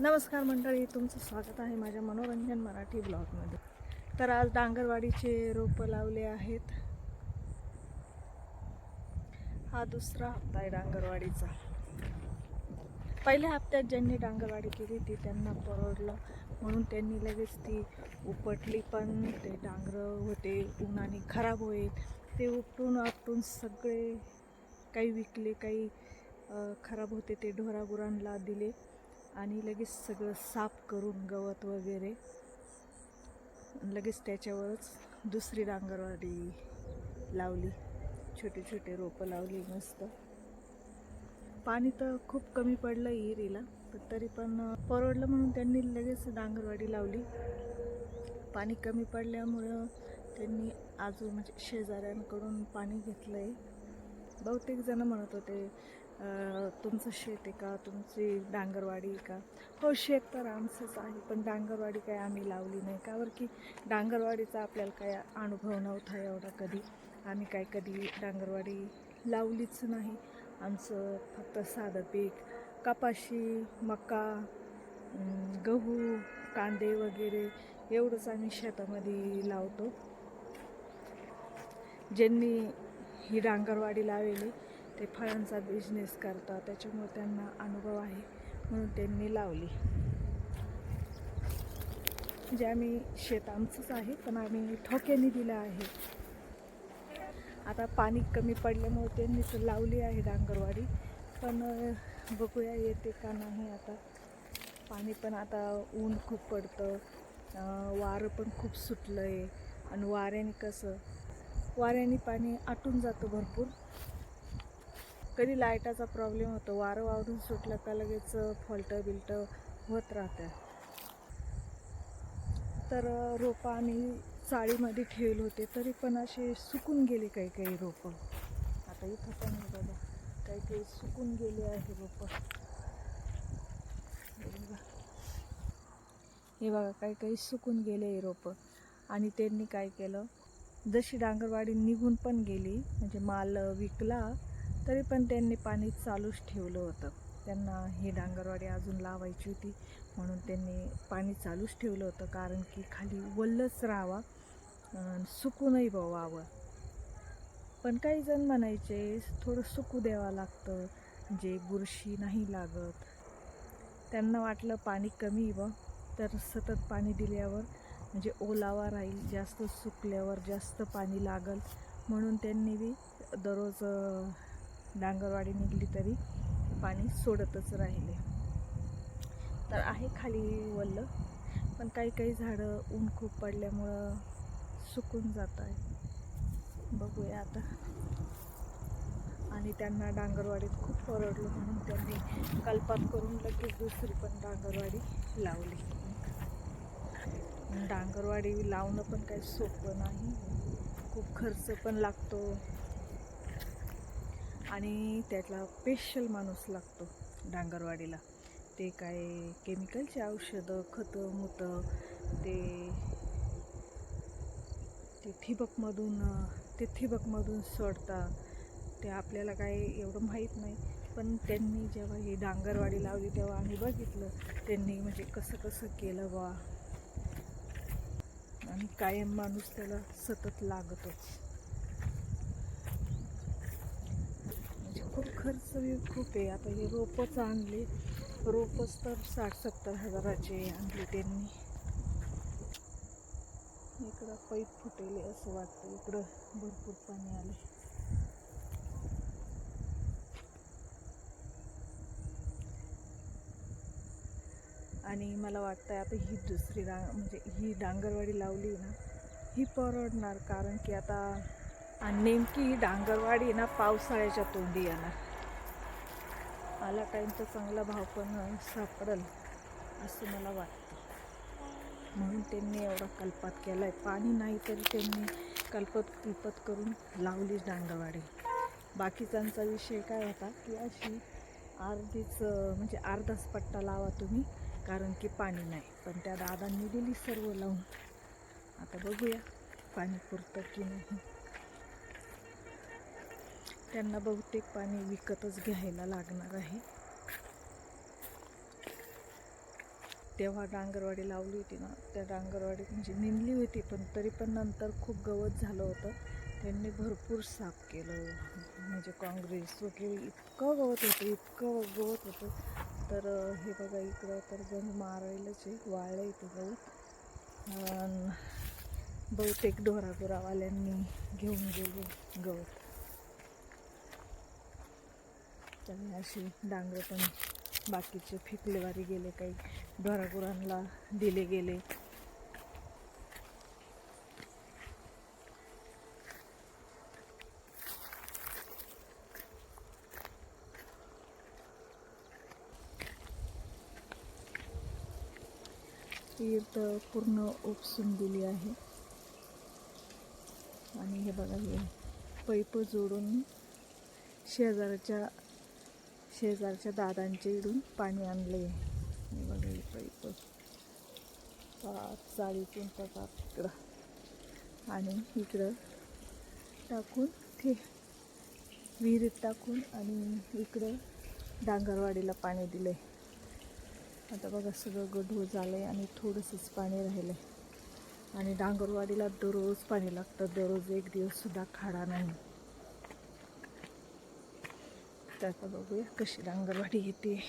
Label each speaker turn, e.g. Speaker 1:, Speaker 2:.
Speaker 1: नमस्कार मंडळी तुमचं स्वागत आहे माझ्या मनोरंजन मराठी ब्लॉगमध्ये. तर आज डांगरवाडीचे रोपं लावले आहेत. हा दुसरा हप्ता आहे डांगरवाडीचा. पहिल्या हप्त्यात ज्यांनी डांगरवाडी केली ती त्यांना परवडलं. म्हणून त्यांनी लगेच ती उपटली पण ते डांगरं होते उन्हाने खराब होईल. ते उपटून आपटून सगळे काही विकले काही खराब होते ते ढोरागुरांना दिले. आणि लगेच सगळं साफ करून गवत वगैरे. लगेच त्याच्यावरच दुसरी डांगरवाडी लावली. छोटे छोटे रोपं लावली मस्त. पाणी तर खूप कमी पडलं हिरीला पण तरी पण परवडलं म्हणून त्यांनी लगेच डांगरवाडी लावली. पाणी कमी पडल्यामुळं त्यांनी आजू म्हणजे शेजाऱ्यांकडून पाणी घेतलं आहे बहुतेक जण म्हणत होते तुमचं शेत आहे का? तुमची डांगरवाडी आहे का? हो शेत तर आमचंच आहे पण डांगरवाडी काय आम्ही लावली नाही का? बरं की डांगरवाडीचा आपल्याला काय अनुभव नव्हता एवढा कधी. आम्ही काय कधी डांगरवाडी लावलीच नाही. आमचं फक्त साधं पीक कपाशी मका गहू कांदे वगैरे एवढंच आम्ही शेतामध्ये लावतो. ज्यांनी ही डांगरवाडी लावली ते फळांचा बिझनेस करतात त्याच्यामुळे त्यांना अनुभव आहे म्हणून त्यांनी लावली. म्हणजे आम्ही शेत आमचंच आहे पण आम्ही ठोक्याने दिलं आहे. आता पाणी कमी पडल्यामुळे त्यांनी तर लावली आहे डांगरवाडी पण बघूया येते का नाही आता. पाणी पण आता ऊन खूप पडतं वारं पण खूप सुटलं आहे आणि वाऱ्याने कसं वाऱ्याने पाणी आटून जातं भरपूर. कधी लाईटाचा प्रॉब्लेम होतो वारं वावरून सुटलं का लगेच फॉल्टं बिल्टं होत राहतं. तर रोपं आम्ही चाळीमध्ये ठेवले होते तरी पण असे सुकून गेले काही काही रोपं. आता इथं पण बघा काही काही सुकून गेले आहे रोपं. हे बघा काही काही सुकून गेले हे रोपं. आणि त्यांनी काय केलं जशी डांगरवाडी निघून पण गेली म्हणजे माल विकला तरी पण त्यांनी पाणी चालूच ठेवलं होतं. त्यांना ही डांगरवाडी अजून लावायची होती म्हणून त्यांनी पाणी चालूच ठेवलं होतं कारण की खाली वल्लच राहावा अन् सुकूनही वावं. पण काही जण म्हणायचे थोडं सुकू द्यावं लागतं जे बुरशी नाही लागत. त्यांना वाटलं पाणी कमी व तर सतत पाणी दिल्यावर म्हणजे ओलावा राहील जास्त सुकल्यावर जास्त पाणी लागल. म्हणून त्यांनी बी दररोज डांगरवाडी निघली तरी पाणी सोडतच राहिले. तर आहे खाली वल्ल पण काही काही झाडं ऊन खूप पडल्यामुळं सुकून जात आहे. बघूया आता. आणि त्यांना डांगरवाडीत खूप परवडलं म्हणून त्यांनी कल्पात करून लगेच दुसरी पण डांगरवाडी लावली. डांगरवाडी लावणं पण काही सोपं नाही. खूप खर्च पण लागतो. आणि त्यातला स्पेशल माणूस लागतो डांगरवाडीला. ते काय केमिकलचे औषधं खतं मुतं ते ते ठिबकमधून ते थिबकमधून सोडता ते आपल्याला काय एवढं माहीत नाही. पण त्यांनी जेव्हा ही डांगरवाडी लावली तेव्हा आम्ही बघितलं त्यांनी म्हणजे कसं कसं केलं बा. आणि कायम माणूस त्याला सतत लागतोच म्हणजे खूप खर्च खूप आहे. आता हे रोपच आणले. रोपच तर साठ सत्तर हजाराचे आणले त्यांनी. इकडं पैप फुटेले असं वाटतं. इकडं भरपूर पाणी आले आणि मला वाटतं आता ही दुसरी डांग म्हणजे ही डांगरवाडी लावली ना ही परवडणार. कारण की आता आणि नेमकी डांगरवाडी ना पावसाळ्याच्या तोंडी येणार. आला टाईमचा चांगला भाव पण सापडेल असं मला वाटतं. म्हणून त्यांनी एवढा कल्पात केला आहे पाणी नाही तरी त्यांनी कल्पत किल्पत करून लावलीच डांगरवाडी. बाकीच्यांचा विषय काय होता की अशी अर्धीच म्हणजे अर्धाच पट्टा लावा तुम्ही कारण की पाणी नाही. पण त्या दादांनी दिली सर्व लावून. आता बघूया पाणी पुरतं की नाही. त्यांना बहुतेक पाणी विकतच घ्यायला लागणार आहे. तेव्हा डांगरवाडी लावली होती ना त्या डांगरवाडीत म्हणजे निंदली होती पण तरी पण नंतर खूप गवत झालं होतं. त्यांनी भरपूर साफ केलं. म्हणजे काँग्रेस वगैरे इतकं गवत होतं इतकं गवत होतं. तर हे बघा इकडं तर जण मारायलाच आहे वाळलं इथं गवत. बहुतेक ढोरागुरावाल्यांनी घेऊन गेले गवत. त्यामुळे अशी डांगरं पण बाकीचे फेकलेवारी गेले काही ढोरागुरांना दिले गेले. तीर्थ पूर्ण उपसून दिली आहे. आणि हे बघा हे पैप जोडून शेजारच्या शेजारच्या दादांच्या इडून पाणी आणले. बघा इथं इथं पाच चाळीतून पतात इकडं. आणि इकडं टाकून ते विहिरीत टाकून आणि इकडं डांगरवाडीला पाणी दिलं आहे आता बघा सगळं गढूळ झालं आहे आणि थोडंसंच पाणी राहिलं आहे आणि डांगरवाडीला दररोज पाणी लागतं. दररोज एक दिवससुद्धा खाडा नाही. तर आता बघूया कशी रांगरवाडी येते.